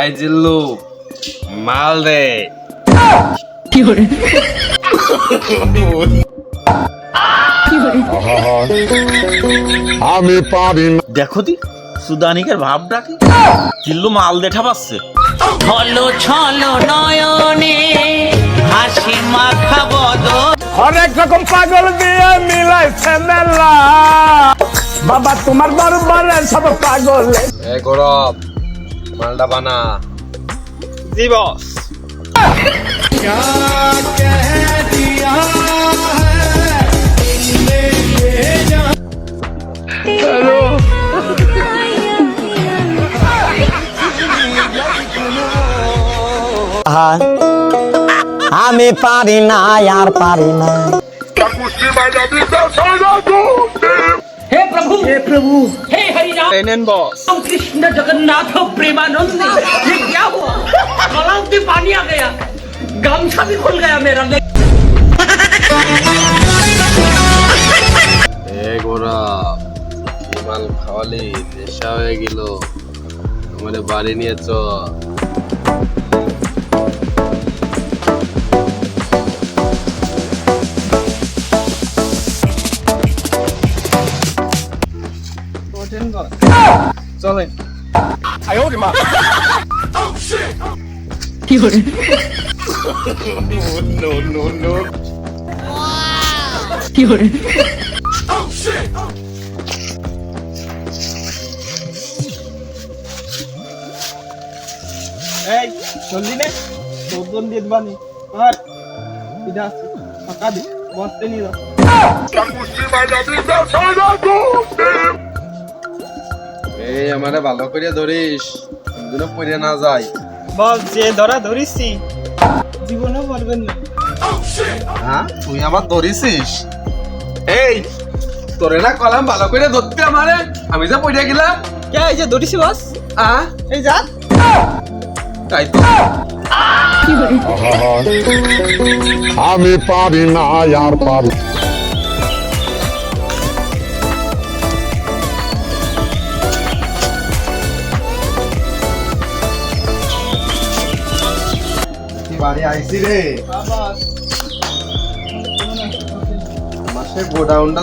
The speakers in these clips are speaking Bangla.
এই জিল্লু মাল দে। আমি পারি না। দেখো দি সুদানিকের ভাব ডাকে জিল্লু মাল দেখা পাচ্ছে ছলো ছলো নয়নে হাসি মাখা বদন হরেক রকম পাগল দিয়ে মিলাইছে মেলা বাবা তোমার দরবারে সব পাগল। এ গৌরব মালটা বানা। জি বস। আমি পারি না আর পারি না। হে প্রভু হে প্রভু हे हरि राम এনেন বস कृष्ण जगन्नाथ प्रेमानंद ये क्या हुआ गलाव में पानी आ गया गमछा भी खुल गया मेरा এ গৌরব কি মাল খাওয়ালি নেশা হয়ে গেল আমাদের বাড়ি নিয়ে চ চলেন। এই জলদি নে। চোদ্দন দিয়ে দিবানি আর এটা ফাঁকা দে। বসতে নিয়ে যাও এই আমারে ভালো করে ধরিস যেন পড়ে না যায়। বস যে ধরা ধরিছি জীবনেও পারবেন না। হ্যাঁ তুই আবার ধরিসিস এই তোরে না কলাম ভালো করে ধরতে আমারে আমি যে পড়ে গেলাম। কে এই যে ধরিছি বস? আ? এই যা। তাই তো। আমি পারি না আর পারি বাড়ি আইছি রে। বাবা মাসে গোডাউনটা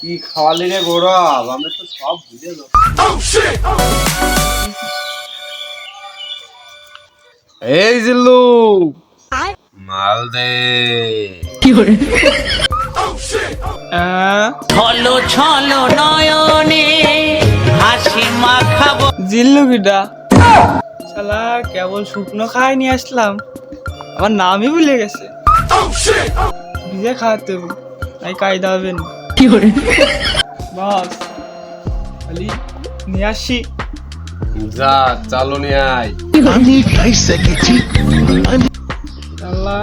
কি খাওয়ালি রে গৌরব? আমি তো সব বুঝে যাব। এই জিল্লু। মাল দে। ছলো ছলো নয়নে হাসি মাখা বদন জিল্লু শালা কেবল শুকনো খাই নিয়ে আসলাম। আমার নামই ভুলে গেছে। ভিজে খাওয়াতে হবে তাই কায়দা হবে না। বাস খালি নিয়ে আসি। যা চালু নিয়ে আয়। শালা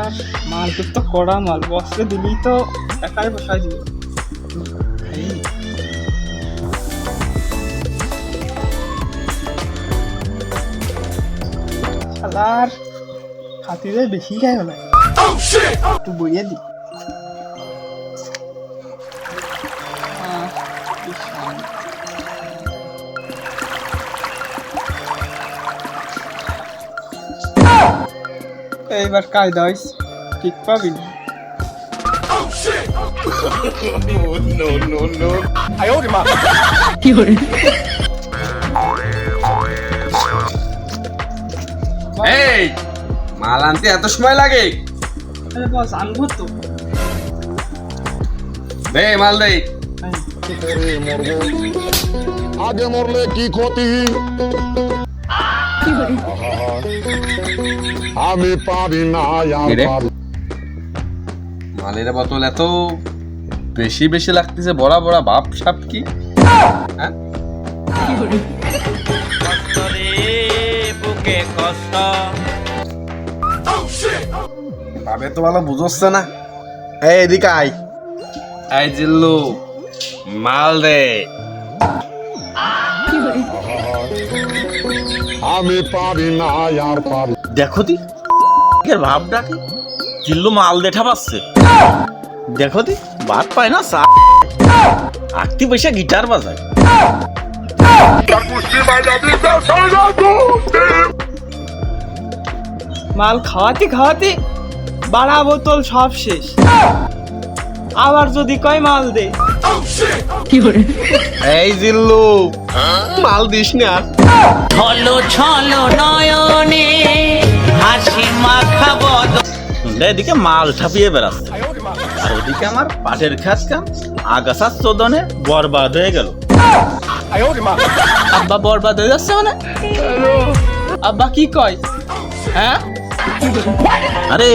মাল তো কড়া মাল বসকে দিলেই তো টাকায় বসাই দিবে। শালার খাতিরে বেশি খাই না। একটু বইয়ে দি। এইবার কায়দা হয়েছে ঠিক পাবি না। এই মাল আনতে এত সময় লাগে? আরে আনব তো। দে মাল দে। আগে মরলে কি ক্ষতি? আমি পারি না মালের বোতল এত বেশি বেশি লাগতেছে বড়া বড়া বাপ সাপ কি? হ্যাঁ? বুকে কষ্ট। ভাবে তো ভালো বুঝচ্ছে না। এই এদিকে আই এই জিল্লু মাল দে। আমি পারি না আর পারি দেখো দি এর ভাব ডাকে জিল্লু মাল দেখা পাচ্ছে। দেখো দি বাদ পায় না চা। ডাকতি বসে গিটার বাজায়। মাল খাওয়াতে খাওয়াতে বাড়া বোতল সব শেষ। আবার যদি কয় মাল দে। এই জিল্লু মাল দিস না। ছলো ছলো নয়নে হাসি মাখা বদন এদিকে মাল ঠাপিয়ে বেড়াচ্ছে। আর ওদিকে আমার পাটের খ্যাত কাম আগাছার চোদনে বরবাদ হয়ে গেল। আব্বা বরবাদ হয়ে যাচ্ছে মানে? আব্বা কি কয়? হ্যাঁ? আরে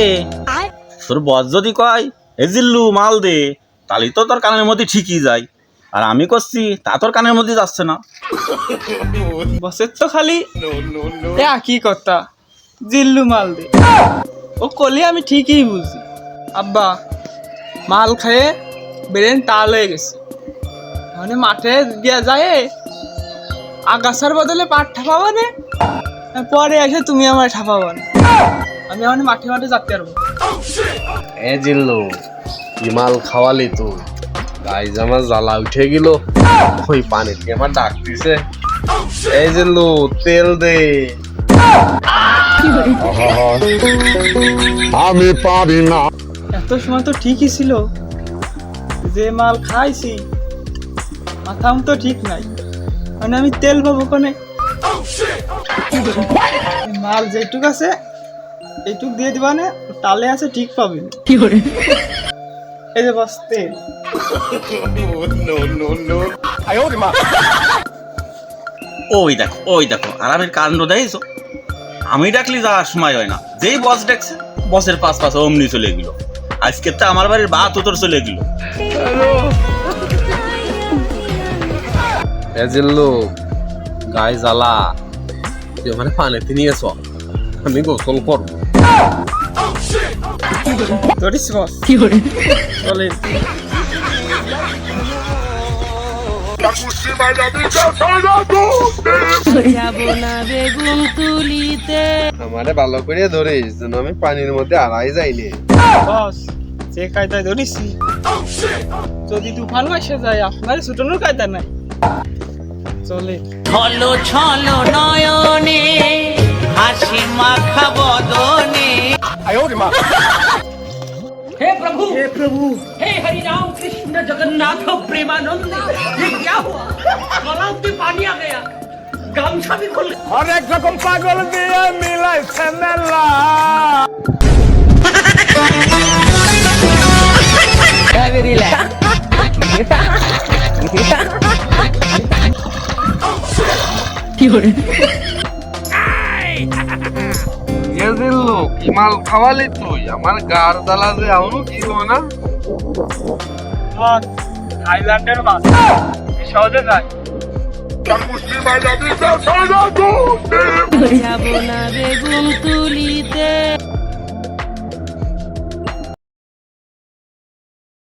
তোর বস যদি কয় এ জিল্লু মাল দে তাহলে তো তোর কানের মধ্যে ঠিকই যায়। আর আমি করছি তা তোর কানের মধ্যে যাচ্ছে না। বসের তো খালি কি কথা? জিল্লু মাল দে। ও কলি আমি ঠিকই বুঝি। আব্বা মাল খেয়ে ব্রেন তাল হয়ে গেছে। মানে মাঠে দিয়া যায় আগাছার বদলে পাট ঠাপাবা নে। পরে এসে তুমি আমার ঠাপাবা না। আমি মানে মাঠে মাঠে যাতে পারব। এ জিল্লু কি মাল খাওয়ালি তুই? গাই জামা জ্বালা উঠে গেল। ওই পানির কি আমার ডাক দিছে? এই জিল্লু তেল দে। আমি পারি না। এত সময় তো ঠিকই ছিল যে মাল খাইছি। মাথাম তো ঠিক নাই। মানে আমি তেল পাবো কোনে? মাল যেটুক আছে এইটুক দিয়ে দিবা না তালে আছে ঠিক পাবি। এই যে বাস তেল। ওই দেখো ওই দেখো আরামের কাণ্ড দেখছ? আমি ডাকলি যাওয়ার সময় হয় না। যেই বস ডাকছে বসের পাশ পাশ অমনি চলে গেল। আজকে তো আমার বাড়ির বা তোর চলে গেল। গাই জ্বালা। তুই মানে পানিতে নিয়ে এসো আমি গোসল করব। ধরিস আমারে ভালো করে ধরিস যেন আমি পানির মধ্যে আড়াই যাইনি বস যে কায়দায় ধরিছি। যদি তুফান এসে যায় আপনার ছুটানোর কায়দা নাই। চলে ছলো ছলো নয়নে হাসি মাখা বদনে हे प्रभु हे प्रभु हे हरि राम कृष्ण जगन्नाथ प्रेमानंद ये क्या हुआ गलाव में पानी आ गया गामछा भी खुल गया অনেক রকম পাগল দিয়ে মিলাইছে মেলা কি করে এদের মাল খাওয়ালি তুই? আমার গার দালা যে এমনও কি না। থাইল্যান্ডের মাছ সহজে যায় না বেগুন তুলিতে।